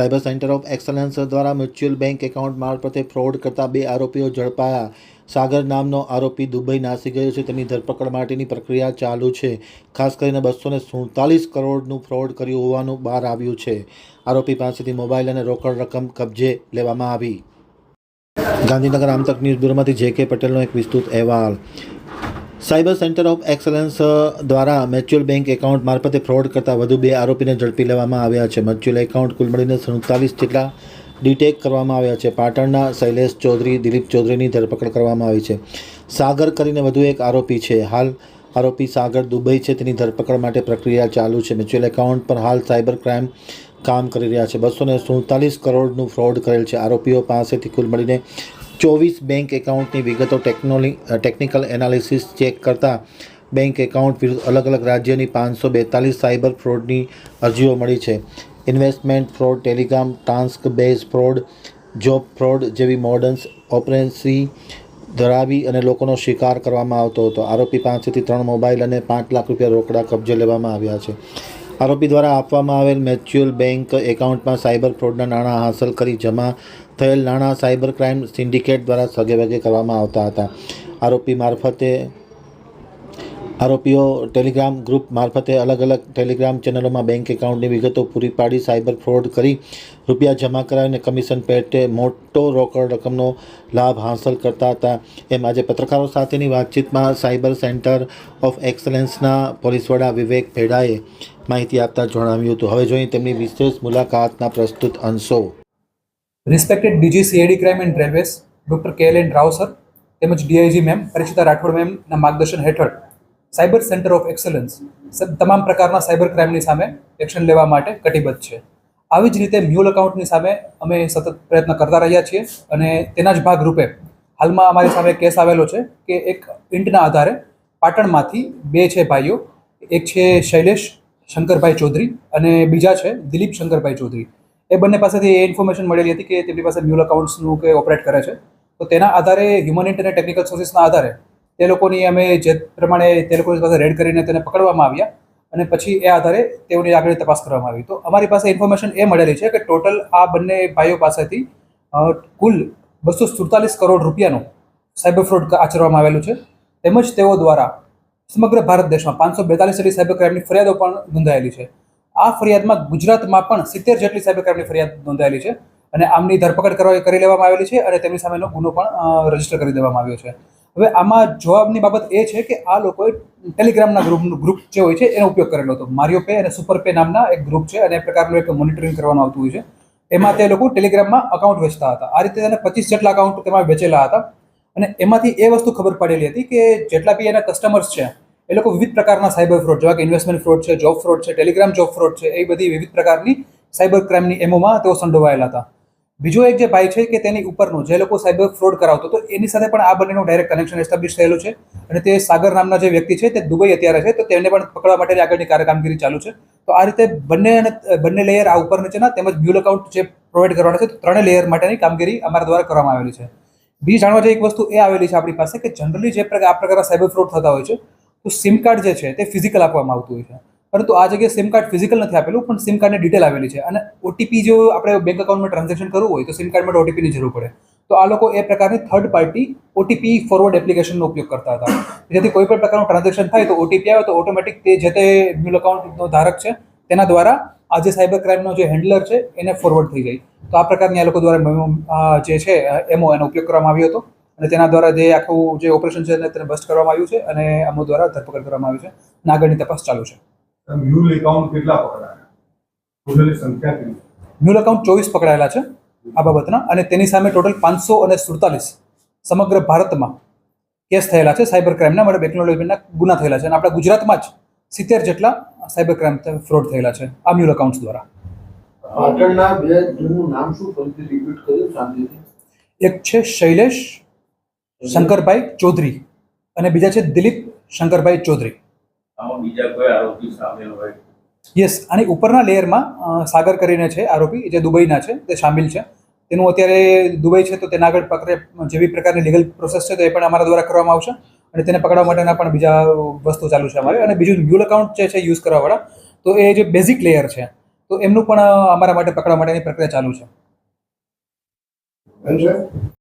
Cyber centre of excellence દ્વારા mutual bank account મારફતે fraud કરતા બે આરોપીઓ ઝડપાયા. સાગર નામનો આરોપી દુબઈ નાસી ગયો છે. તેની ધરપકડ માટેની પ્રક્રિયા ચાલુ છે. ખાસ કરીને બસો ને સુડતાલીસ કરોડનું ફ્રોડ કર્યું હોવાનું બહાર આવ્યું છે. આરોપી પાસેથી મોબાઈલ અને રોકડ રકમ કબજે લેવામાં આવી. ગાંધીનગર આમતક ન્યૂઝ બ્યુરોમાંથી જે કે પટેલનો એક વિસ્તૃત અહેવાલ. સાયબર સેન્ટર ઓફ એક્સલન્સ દ્વારા મ્યુચ્યુઅલ બેંક એકાઉન્ટ મારફતે ફ્રોડ કરતા વધુ બે આરોપીને ઝડપી લેવામાં આવ્યા છે. મ્યુચ્યુઅલ એકાઉન્ટ કુલ મળીને સુડતાલીસ જેટલા ડિટેક કરવામાં આવ્યા છે. પાટણના શૈલેષ ચૌધરી, દિલીપ ચૌધરીની ધરપકડ કરવામાં આવી છે. સાગર કરીને વધુ એક આરોપી છે. હાલ આરોપી સાગર દુબઈ છે. તેની ધરપકડ માટે પ્રક્રિયા ચાલુ છે. મ્યુચ્યુઅલ એકાઉન્ટ પર હાલ સાયબર ક્રાઇમ કામ કરી રહ્યા છે. બસો ને સુડતાલીસ કરોડનું ફ્રોડ કરેલ છે. આરોપીઓ પાસેથી કુલ મળીને ચોવીસ બેંક એકાઉન્ટની વિગતો ટેકનોલી ટેકનિકલ એનાલિસિસ ચેક કરતાં બેંક એકાઉન્ટ વિરુદ્ધ અલગ અલગ રાજ્યની પાંચસો બેતાલીસ સાયબર ફ્રોડની અરજીઓ મળી છે. Investment fraud Telegram task base fraud job fraud જેવી મોડર્ન્સ ઓપરેન્સી ધરાવી અને લોકોનો શિકાર કરવામાં આવતો હતો. આરોપી પાસેથી ત્રણ મોબાઈલ અને પાંચ લાખ રૂપિયા રોકડા કબજે લેવામાં આવ્યા છે. આરોપી દ્વારા આપવામાં આવેલ મ્યુચ્યુઅલ બેંક એકાઉન્ટમાં સાયબર ફ્રોડના નાણાં હાંસલ કરી જમા થયેલ નાણાં સાયબર ક્રાઇમ સિન્ડિકેટ દ્વારા સગે વગે કરવામાં આવતા હતા. આરોપી મારફતે આરોપીઓ ટેલિગ્રામ ગ્રુપ મારફતે અલગ અલગ ટેલિગ્રામ ચેનલોમાં બેંક એકાઉન્ટની વિગતો પૂરી પાડી, સાયબર ફ્રોડ કરી, રૂપિયા જમા કરાવીને કમિશન પેટે મોટો રોકડ રકમનો લાભ હાંસલ કરતા હતા. એમ આજે પત્રકારો સાથેની વાતચીતમાં સાયબર સેન્ટર ઓફ એક્સલન્સના પોલીસ વડા વિવેક ભેડાએ માહિતી આપતા જણાવ્યું હતું. હવે જોઈએ તેમની વિશેષ મુલાકાતના પ્રસ્તુત અંશો. Respected DG CID crime and railways doctor K L N Rao sir તેમજ ડીઆઈજી મેમ, પરિચિતા રાઠોડ મેમના માર્ગદર્શન હેઠળ સાયબર સેન્ટર ઓફ એક્સલન્સ તમામ પ્રકારના સાયબર ક્રાઇમની સામે એક્શન લેવા માટે કટિબદ્ધ છે. આવી જ રીતે મ્યુલ એકાઉન્ટની સામે અમે સતત પ્રયત્ન કરતા રહ્યા છીએ અને તેના જ ભાગરૂપે હાલમાં અમારી સામે કેસ આવેલો છે કે એક ઇન્ટના આધારે પાટણમાંથી બે છે ભાઈઓ, એક છે શૈલેષ શંકરભાઈ ચૌધરી અને બીજા છે દિલીપ શંકરભાઈ ચૌધરી. એ બંને પાસેથી એ ઇન્ફોર્મેશન મળેલી હતી કે તેમની પાસે મ્યુલ અકાઉન્ટ્સનું કે ઓપરેટ કરે છે. તો તેના આધારે હ્યુમન અને ટેકનિકલ સોર્સિસના આધારે તે લોકોની અમે જે પ્રમાણે તે લોકોની પાસે રેડ કરીને તેને પકડવામાં આવ્યા અને પછી એ આધારે તેઓની આગળ તપાસ કરવામાં આવી. તો અમારી પાસે ઇન્ફોર્મેશન એ મળેલી છે કે ટોટલ આ બંને ભાઈઓ પાસેથી કુલ બસો સુડતાલીસ કરોડ રૂપિયાનું સાયબર ફ્રોડ આચરવામાં આવેલું છે. તેમજ તેઓ દ્વારા સમગ્ર ભારત દેશમાં પાંચસો બેતાલીસ જેટલી સાયબર ક્રાઇમની ફરિયાદો પણ નોંધાયેલી છે. આ ફરિયાદમાં ગુજરાતમાં પણ સિત્તેર જેટલી સાયબર ક્રાઇમની ફરિયાદ નોંધાયેલી છે અને આમની ધરપકડ કરવા કરી લેવામાં આવેલી છે અને તેમની સામેનો ગુનો પણ રજિસ્ટર કરી દેવામાં આવ્યો છે. હવે આમાં જવાબની બાબત એ છે કે આ લોકોએ ટેલિગ્રામના ગ્રુપ ગ્રુપ જે હોય છે, એનો ઉપયોગ કરેલો હતો. મારિયો પે અને સુપર પે નામના એક ગ્રુપ છે અને એ પ્રકારનું એક મોનિટરિંગ કરવાનું આવતું હોય છે. એમાં તે લોકો ટેલિગ્રામમાં અકાઉન્ટ વેચતા હતા. આ રીતે તેને પચીસ જેટલા અકાઉન્ટ તેમાં વેચેલા હતા. અને એમાંથી એ વસ્તુ ખબર પડેલી હતી કે જેટલા બી એના કસ્ટમર્સ છે, એ લોકો વિવિધ પ્રકારના સાયબર ફ્રોડ જેવા કે ઇન્વેસ્ટમેન્ટ ફ્રોડ છે જોબ ફ્રોડ છે ટેલિગ્રામ જોબ ફ્રોડ છે, એ બધી વિવિધ પ્રકારની સાયબર ક્રાઇમની એમોમાં તેઓ સંડોવાયેલા હતા. બીજો એક જે ભાઈ છે કે તેની ઉપરનો, જે લોકો સાયબર ફ્રોડ કરાવતો તો એની સાથે પણ આ બંનેનું ડાયરેક્ટ કનેક્શન એસ્ટાબ્લિશ થયેલું છે. અને તે સાગર નામના જે વ્યક્તિ છે, તે દુબઈ અત્યારે છે, તો તેને પણ પકડવા માટેની આગળની કાર્ય કામગીરી ચાલુ છે. તો આ રીતે બંને અને, બંને લેયર આ ઉપર નીચેના તેમજ બ્યુલ એકાઉન્ટ જે પ્રોવાઈડ કરવાના છે, તો ત્રણેય લેયર માટેની કામગીરી અમારા દ્વારા કરવામાં આવેલી છે. બીજી જાણવા જેવી એક વસ્તુ એ આવેલી છે આપણી પાસે કે જનરલી જે પ્રકાર, આ પ્રકારના સાયબર ફ્રોડ થતા હોય છે, તો સિમ કાર્ડ જે છે, તે ફિઝિકલ આપવામાં આવતું હોય છે. પરંતુ આ જગ્યાએ સિમ કાર્ડ ફિઝિકલ નથી આપેલું, પણ સિમ કાર્ડની ડિટેલ આવેલી છે. અને ઓટીપી જો આપણે બેંક અકાઉન્ટમાં ટ્રાન્ઝેક્શન કરવું હોય, તો સિમ કાર્ડ માટે ઓટીપીની જરૂર પડે. તો આ લોકો એ પ્રકારની થર્ડ પાર્ટી ઓટીપી ફોરવર્ડ એપ્લિકેશનનો ઉપયોગ કરતા હતા. જેથી કોઈ પણ પ્રકારનું ટ્રાન્ઝેક્શન થાય તો ઓટીપી આવે તો ઓટોમેટિક તે જે તે મ્યુલ અકાઉન્ટનો ધારક છે, તેના દ્વારા આ જે સાયબર ક્રાઇમનો જે હેન્ડલર છે, એને ફોરવર્ડ થઈ જાય. તો આ પ્રકારની આ લોકો દ્વારા જે છે એમો એનો ઉપયોગ કરવામાં આવ્યો હતો. અને તેના દ્વારા જે આખું જે ઓપરેશન છે, તેને બસ્ટ કરવામાં આવ્યું છે અને અમો દ્વારા ધરપકડ કરવામાં આવી છે. અને આગળની તપાસ ચાલુ છે. મ્યુલ એકાઉન્ટ કેટલા પકડાયા? ટોટલી સંખ્યા કેટલી? મ્યુલ એકાઉન્ટ ચોવીસ પકડાયેલા છે આ બાબતના અને તેની સામે ટોટલ પાંચસો અને સુડતાલીસ સમગ્ર ભારતમાં કેસ થયેલા છે. સાયબર ક્રાઇમના માટે ટેકનોલોજીના ગુના થયેલા છે અને આપણા ગુજરાતમાં જ સિત્તેર જેટલા સાયબર ક્રાઇમ ફ્રોડ થયેલા છે આ મ્યુલ અકાઉન્ટ્સ દ્વારા. પાટણના બે જણનું નામ શું ફરીથી રિપીટ કર્યું? શાંતિથી. એક છે શૈલેષ શંકરભાઈ ચૌધરી અને બીજા છે દિલીપ શંકરભાઈ ચૌધરી. આમાં બીજા કોઈ આરોપી સામેલ હોય? યસ અને ઉપરના લેયરમાં સાગર કરીને છે આરોપી જે દુબઈના છે તે સામેલ છે. તેનું અત્યારે દુબઈ છે તો તેના આગળ પકડે જેવી પ્રકારની લીગલ પ્રોસેસ છે તો એ પણ અમારા દ્વારા કરવામાં આવશે. અને તેને પકડવા માટેના પણ બીજા વસ્તુ ચાલુ છે અમારે. અને બીજું મ્યુલ અકાઉન્ટ જે છે યુઝ કરવાવાળા તો એ જે બેઝિક લેયર છે તો એમનું પણ અમારા માટે પકડવા માટેની પ્રક્રિયા ચાલુ છે.